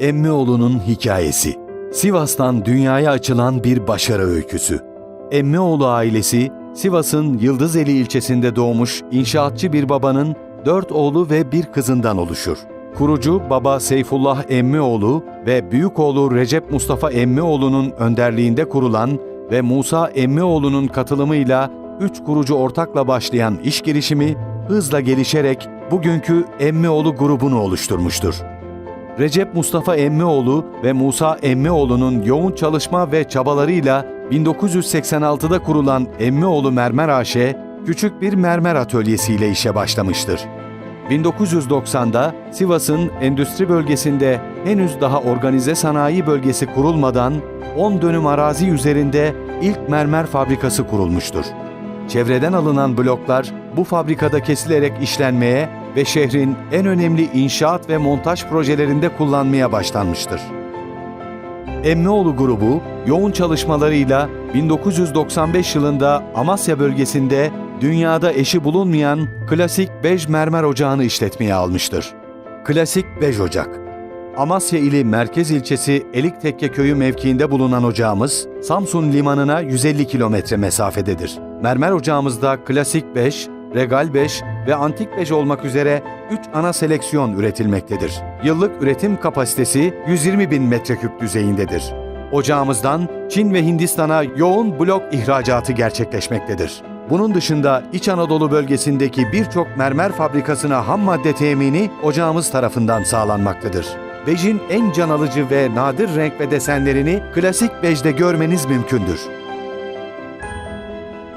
Emmioğlu'nun hikayesi. Sivas'tan dünyaya açılan bir başarı öyküsü. Emmioğlu ailesi, Sivas'ın Yıldızeli ilçesinde doğmuş inşaatçı bir babanın dört oğlu ve bir kızından oluşur. Kurucu baba Seyfullah Emmioğlu ve büyük oğlu Recep Mustafa Emmioğlu'nun önderliğinde kurulan ve Musa Emmioğlu'nun katılımıyla üç kurucu ortakla başlayan iş girişimi hızla gelişerek bugünkü Emmioğlu grubunu oluşturmuştur. Recep Mustafa Emmioğlu ve Musa Emmioğlu'nun yoğun çalışma ve çabalarıyla 1986'da kurulan Emmioğlu Mermer AŞ, küçük bir mermer atölyesiyle işe başlamıştır. 1990'da Sivas'ın endüstri bölgesinde henüz daha organize sanayi bölgesi kurulmadan 10 dönüm arazi üzerinde ilk mermer fabrikası kurulmuştur. Çevreden alınan bloklar bu fabrikada kesilerek işlenmeye ve şehrin en önemli inşaat ve montaj projelerinde kullanmaya başlanmıştır. Emmioğlu grubu yoğun çalışmalarıyla 1995 yılında Amasya bölgesinde dünyada eşi bulunmayan klasik bej mermer ocağını işletmeye almıştır. Klasik bej ocak. Amasya ili merkez ilçesi Eliktekke köyü mevkiinde bulunan ocağımız, Samsun limanına 150 kilometre mesafededir. Mermer ocağımızda klasik 5, regal 5 ve antik 5 olmak üzere 3 ana seleksiyon üretilmektedir. Yıllık üretim kapasitesi 120 bin metreküp düzeyindedir. Ocağımızdan Çin ve Hindistan'a yoğun blok ihracatı gerçekleşmektedir. Bunun dışında İç Anadolu bölgesindeki birçok mermer fabrikasına ham madde temini ocağımız tarafından sağlanmaktadır. Bejin en can alıcı ve nadir renk ve desenlerini klasik bejde görmeniz mümkündür.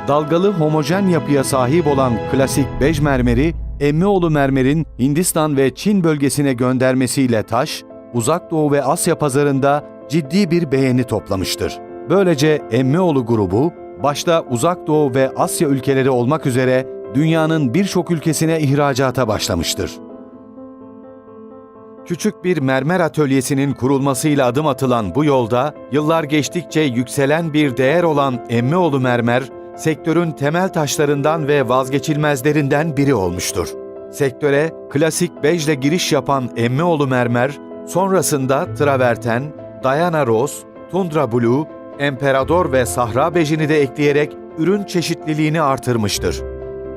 Dalgalı homojen yapıya sahip olan klasik bej mermeri, Emmioğlu mermerin Hindistan ve Çin bölgesine göndermesiyle taş, Uzak Doğu ve Asya pazarında ciddi bir beğeni toplamıştır. Böylece Emmioğlu grubu, başta Uzak Doğu ve Asya ülkeleri olmak üzere dünyanın birçok ülkesine ihracata başlamıştır. Küçük bir mermer atölyesinin kurulmasıyla adım atılan bu yolda, yıllar geçtikçe yükselen bir değer olan Emmioğlu mermer, sektörün temel taşlarından ve vazgeçilmezlerinden biri olmuştur. Sektöre klasik bejle giriş yapan Emmioğlu mermer, sonrasında traverten, Diana Rose, Tundra Blue, Emperador ve Sahra bejini de ekleyerek ürün çeşitliliğini artırmıştır.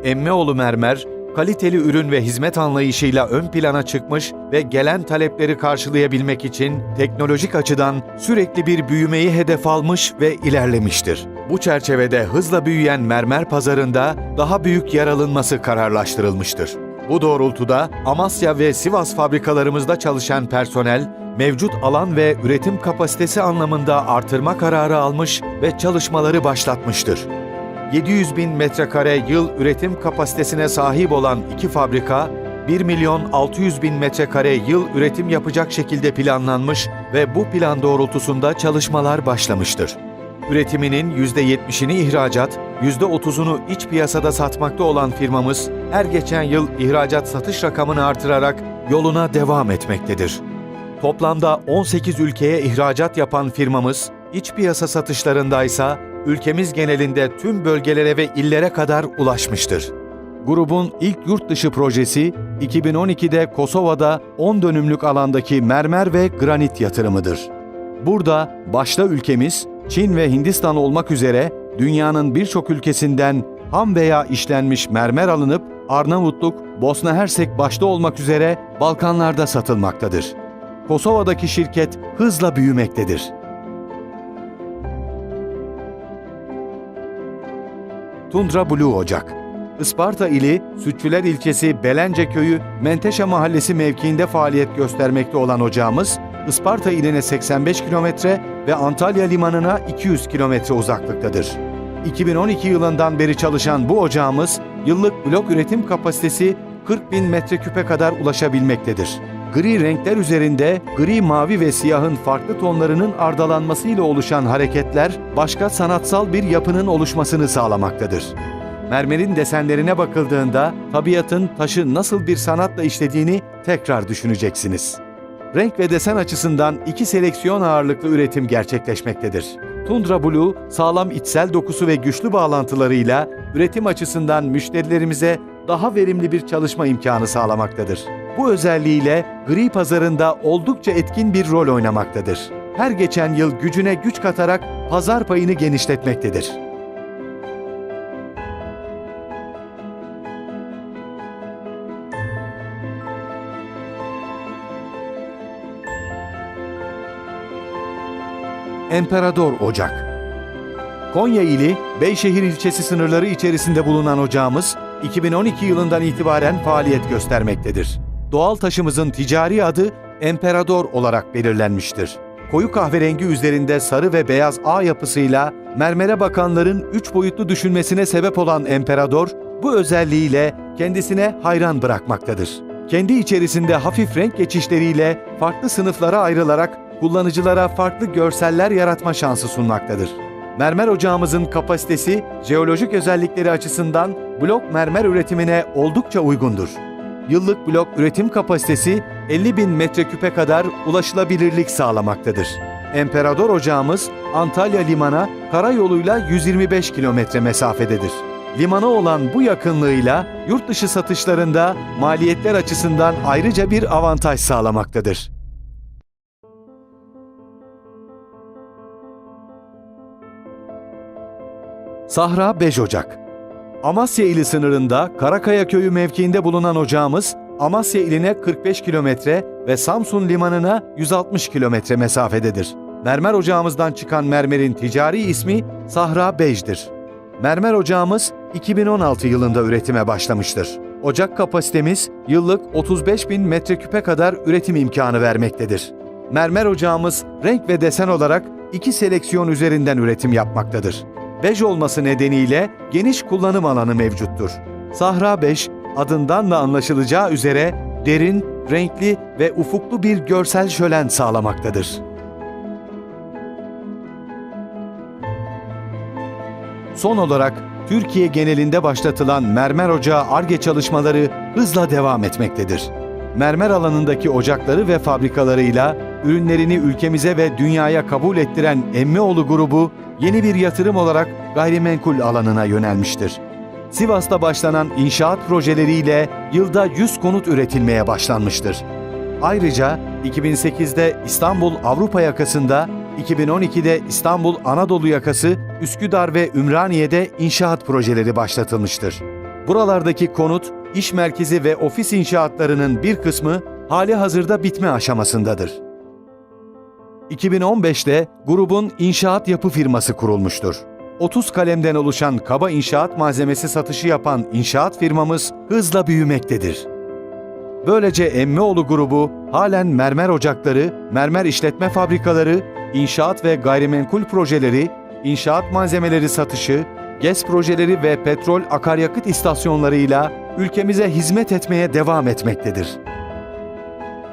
Emmioğlu mermer, kaliteli ürün ve hizmet anlayışıyla ön plana çıkmış ve gelen talepleri karşılayabilmek için teknolojik açıdan sürekli bir büyümeyi hedef almış ve ilerlemiştir. Bu çerçevede hızla büyüyen mermer pazarında daha büyük yer alınması kararlaştırılmıştır. Bu doğrultuda Amasya ve Sivas fabrikalarımızda çalışan personel, mevcut alan ve üretim kapasitesi anlamında artırma kararı almış ve çalışmaları başlatmıştır. 700 bin metrekare yıl üretim kapasitesine sahip olan iki fabrika, 1 milyon 600 bin metrekare yıl üretim yapacak şekilde planlanmış ve bu plan doğrultusunda çalışmalar başlamıştır. Üretiminin %70'ini ihracat, %30'unu iç piyasada satmakta olan firmamız, her geçen yıl ihracat satış rakamını artırarak yoluna devam etmektedir. Toplamda 18 ülkeye ihracat yapan firmamız, iç piyasa satışlarındaysa ülkemiz genelinde tüm bölgelere ve illere kadar ulaşmıştır. Grubun ilk yurt dışı projesi 2012'de Kosova'da 10 dönümlük alandaki mermer ve granit yatırımıdır. Burada başta ülkemiz, Çin ve Hindistan olmak üzere dünyanın birçok ülkesinden ham veya işlenmiş mermer alınıp Arnavutluk, Bosna Hersek başta olmak üzere Balkanlarda satılmaktadır. Kosova'daki şirket hızla büyümektedir. Tundra Blue Ocak Isparta ili Sütçüler ilçesi Belence köyü Menteşe mahallesi mevkiinde faaliyet göstermekte olan ocağımız, Isparta iline 85 kilometre ve Antalya limanına 200 kilometre uzaklıktadır. 2012 yılından beri çalışan bu ocağımız, yıllık blok üretim kapasitesi 40 bin metreküpe kadar ulaşabilmektedir. Gri renkler üzerinde gri, mavi ve siyahın farklı tonlarının ardalanmasıyla oluşan hareketler başka sanatsal bir yapının oluşmasını sağlamaktadır. Mermerin desenlerine bakıldığında tabiatın taşı nasıl bir sanatla işlediğini tekrar düşüneceksiniz. Renk ve desen açısından iki seleksiyon ağırlıklı üretim gerçekleşmektedir. Tundra Blue, sağlam içsel dokusu ve güçlü bağlantılarıyla üretim açısından müşterilerimize daha verimli bir çalışma imkanı sağlamaktadır. Bu özelliğiyle gri pazarında oldukça etkin bir rol oynamaktadır. Her geçen yıl gücüne güç katarak pazar payını genişletmektedir. Emperador Ocak Konya ili Beyşehir ilçesi sınırları içerisinde bulunan ocağımız 2012 yılından itibaren faaliyet göstermektedir. Doğal taşımızın ticari adı Emperador olarak belirlenmiştir. Koyu kahverengi üzerinde sarı ve beyaz ağ yapısıyla mermere bakanların üç boyutlu düşünmesine sebep olan Emperador, bu özelliğiyle kendisine hayran bırakmaktadır. Kendi içerisinde hafif renk geçişleriyle farklı sınıflara ayrılarak kullanıcılara farklı görseller yaratma şansı sunmaktadır. Mermer ocağımızın kapasitesi jeolojik özellikleri açısından blok mermer üretimine oldukça uygundur. Yıllık blok üretim kapasitesi 50 bin metreküpe kadar ulaşılabilirlik sağlamaktadır. Emperador ocağımız Antalya Liman'a karayoluyla 125 kilometre mesafededir. Limana olan bu yakınlığıyla yurt dışı satışlarında maliyetler açısından ayrıca bir avantaj sağlamaktadır. Sahra 5 Ocak Amasya ili sınırında Karakaya köyü mevkiinde bulunan ocağımız, Amasya iline 45 kilometre ve Samsun limanına 160 kilometre mesafededir. Mermer ocağımızdan çıkan mermerin ticari ismi Sahra Bej'dir. Mermer ocağımız 2016 yılında üretime başlamıştır. Ocak kapasitemiz yıllık 35 bin metreküpe kadar üretim imkanı vermektedir. Mermer ocağımız renk ve desen olarak iki seleksiyon üzerinden üretim yapmaktadır. Bej olması nedeniyle geniş kullanım alanı mevcuttur. Sahra 5 adından da anlaşılacağı üzere derin, renkli ve ufuklu bir görsel şölen sağlamaktadır. Son olarak Türkiye genelinde başlatılan mermer ocağı ARGE çalışmaları hızla devam etmektedir. Mermer alanındaki ocakları ve fabrikalarıyla ürünlerini ülkemize ve dünyaya kabul ettiren Emmioğlu grubu yeni bir yatırım olarak gayrimenkul alanına yönelmiştir. Sivas'ta başlanan inşaat projeleriyle yılda 100 konut üretilmeye başlanmıştır. Ayrıca 2008'de İstanbul Avrupa yakasında, 2012'de İstanbul Anadolu yakası, Üsküdar ve Ümraniye'de inşaat projeleri başlatılmıştır. Buralardaki konut, iş merkezi ve ofis inşaatlarının bir kısmı hali hazırda bitme aşamasındadır. 2015'te grubun inşaat yapı firması kurulmuştur. 30 kalemden oluşan kaba inşaat malzemesi satışı yapan inşaat firmamız hızla büyümektedir. Böylece Emmioğlu grubu halen mermer ocakları, mermer işletme fabrikaları, inşaat ve gayrimenkul projeleri, inşaat malzemeleri satışı, GES projeleri ve petrol akaryakıt istasyonlarıyla ülkemize hizmet etmeye devam etmektedir.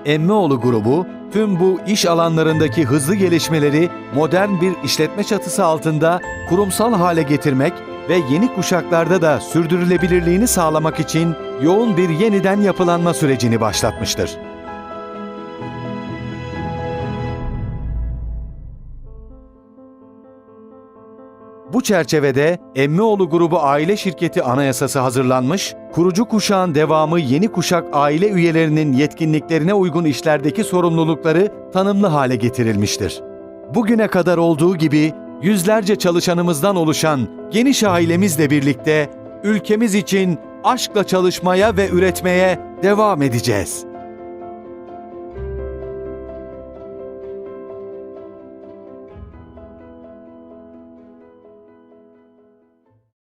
Emmioğlu grubu tüm bu iş alanlarındaki hızlı gelişmeleri modern bir işletme çatısı altında kurumsal hale getirmek ve yeni kuşaklarda da sürdürülebilirliğini sağlamak için yoğun bir yeniden yapılanma sürecini başlatmıştır. Bu çerçevede Emmioğlu Grubu Aile Şirketi Anayasası hazırlanmış, kurucu kuşağın devamı yeni kuşak aile üyelerinin yetkinliklerine uygun işlerdeki sorumlulukları tanımlı hale getirilmiştir. Bugüne kadar olduğu gibi yüzlerce çalışanımızdan oluşan geniş ailemizle birlikte ülkemiz için aşkla çalışmaya ve üretmeye devam edeceğiz.